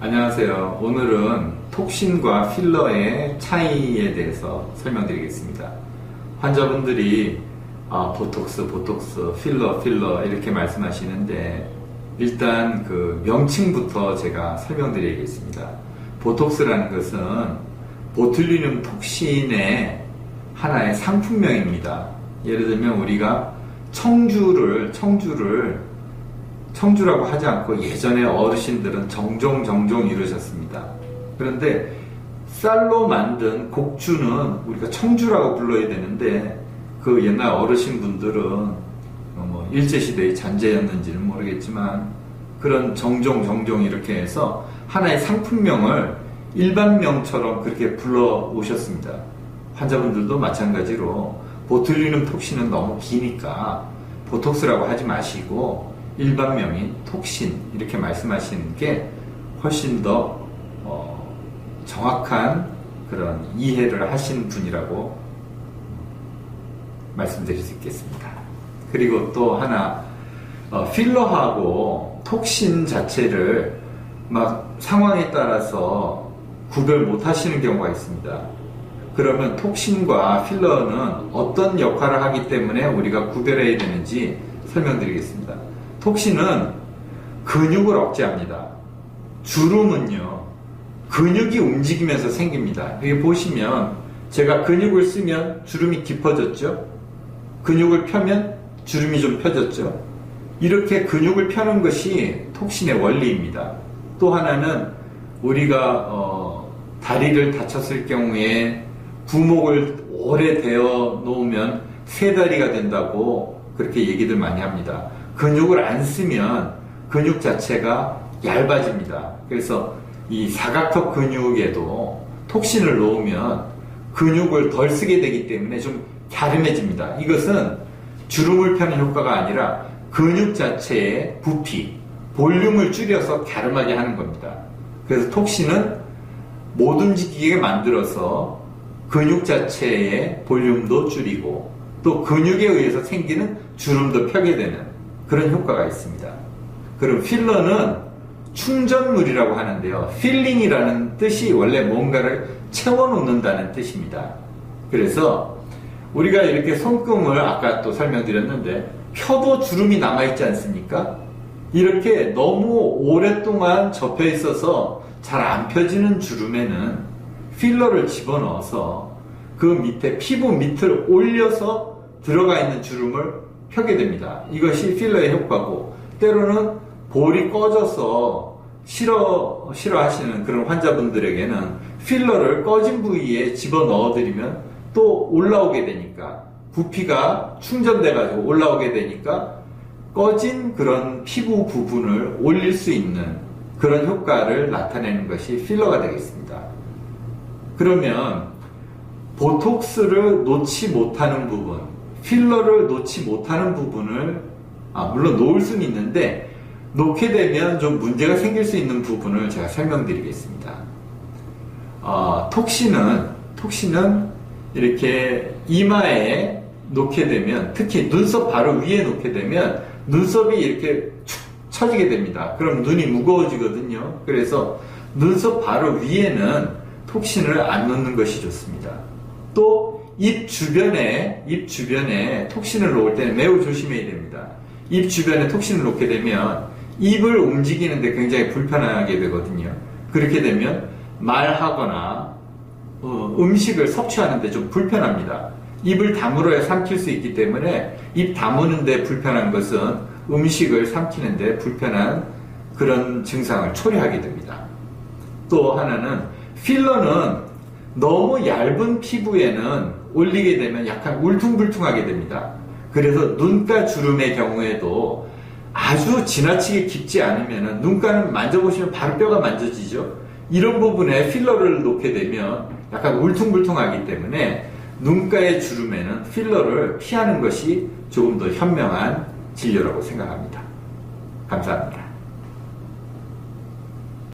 안녕하세요. 오늘은 톡신과 필러의 차이에 대해서 설명드리겠습니다. 환자분들이 아, 보톡스, 보톡스, 필러, 필러 이렇게 말씀하시는데 일단 그 명칭부터 제가 설명드리겠습니다. 보톡스라는 것은 보툴리눔 톡신의 하나의 상품명입니다. 예를 들면 우리가 청주를 청주를 청주라고 하지 않고 예전에 어르신들은 정종 정종 이러셨습니다. 그런데 쌀로 만든 곡주는 우리가 청주라고 불러야 되는데 그 옛날 어르신분들은 뭐 일제시대의 잔재였는지는 모르겠지만 그런 정종 정종 이렇게 해서 하나의 상품명을 일반명처럼 그렇게 불러 오셨습니다. 환자분들도 마찬가지로 보툴리눔 톡신은 너무 기니까 보톡스라고 하지 마시고 일반 명인 톡신 이렇게 말씀하시는 게 훨씬 더 어, 정확한 그런 이해를 하신 분이라고 말씀드릴 수 있겠습니다. 그리고 또 하나 어, 필러하고 톡신 자체를 막 상황에 따라서 구별 못 하시는 경우가 있습니다. 그러면 톡신과 필러는 어떤 역할을 하기 때문에 우리가 구별해야 되는지 설명드리겠습니다. 톡신은 근육을 억제합니다. 주름은요, 근육이 움직이면서 생깁니다. 여기 보시면 제가 근육을 쓰면 주름이 깊어졌죠? 근육을 펴면 주름이 좀 펴졌죠? 이렇게 근육을 펴는 것이 톡신의 원리입니다. 또 하나는 우리가 어, 다리를 다쳤을 경우에 부목을 오래 대어 놓으면 세 다리가 된다고 그렇게 얘기들 많이 합니다. 근육을 안 쓰면 근육 자체가 얇아집니다. 그래서 이 사각턱 근육에도 톡신을 놓으면 근육을 덜 쓰게 되기 때문에 좀 갸름해집니다. 이것은 주름을 펴는 효과가 아니라 근육 자체의 부피, 볼륨을 줄여서 갸름하게 하는 겁니다. 그래서 톡신은 못 움직이게 만들어서 근육 자체의 볼륨도 줄이고 또 근육에 의해서 생기는 주름도 펴게 되는 그런 효과가 있습니다. 그럼 필러는 충전물이라고 하는데요. 필링이라는 뜻이 원래 뭔가를 채워놓는다는 뜻입니다. 그래서 우리가 이렇게 손금을 아까 또 설명드렸는데 펴도 주름이 남아있지 않습니까? 이렇게 너무 오랫동안 접혀 있어서 잘 안 펴지는 주름에는 필러를 집어넣어서 그 밑에 피부 밑을 올려서 들어가 있는 주름을 펴게 됩니다. 이것이 필러의 효과고 때로는 볼이 꺼져서 싫어 싫어하시는 그런 환자분들에게는 필러를 꺼진 부위에 집어 넣어드리면 또 올라오게 되니까 부피가 충전돼 가지고 올라오게 되니까 꺼진 그런 피부 부분을 올릴 수 있는 그런 효과를 나타내는 것이 필러가 되겠습니다. 그러면 보톡스를 놓지 못하는 부분, 필러를 놓지 못하는 부분을 아, 물론 놓을 수는 있는데 놓게 되면 좀 문제가 생길 수 있는 부분을 제가 설명드리겠습니다. 어, 톡신은 톡신은 이렇게 이마에 놓게 되면 특히 눈썹 바로 위에 놓게 되면 눈썹이 이렇게 축 처지게 됩니다. 그럼 눈이 무거워지거든요. 그래서 눈썹 바로 위에는 톡신을 안 넣는 것이 좋습니다. 또 입 주변에 입 주변에 톡신을 놓을 때는 매우 조심해야 됩니다. 입 주변에 톡신을 놓게 되면 입을 움직이는데 굉장히 불편하게 되거든요. 그렇게 되면 말하거나 어, 음식을 섭취하는데 좀 불편합니다. 입을 다물어야 삼킬 수 있기 때문에 입 다무는데 불편한 것은 음식을 삼키는데 불편한 그런 증상을 초래하게 됩니다. 또 하나는 필러는 너무 얇은 피부에는 올리게 되면 약간 울퉁불퉁하게 됩니다. 그래서 눈가 주름의 경우에도 아주 지나치게 깊지 않으면 눈가는 만져보시면 바로 뼈가 만져지죠. 이런 부분에 필러를 놓게 되면 약간 울퉁불퉁하기 때문에 눈가의 주름에는 필러를 피하는 것이 조금 더 현명한 진료라고 생각합니다. 감사합니다.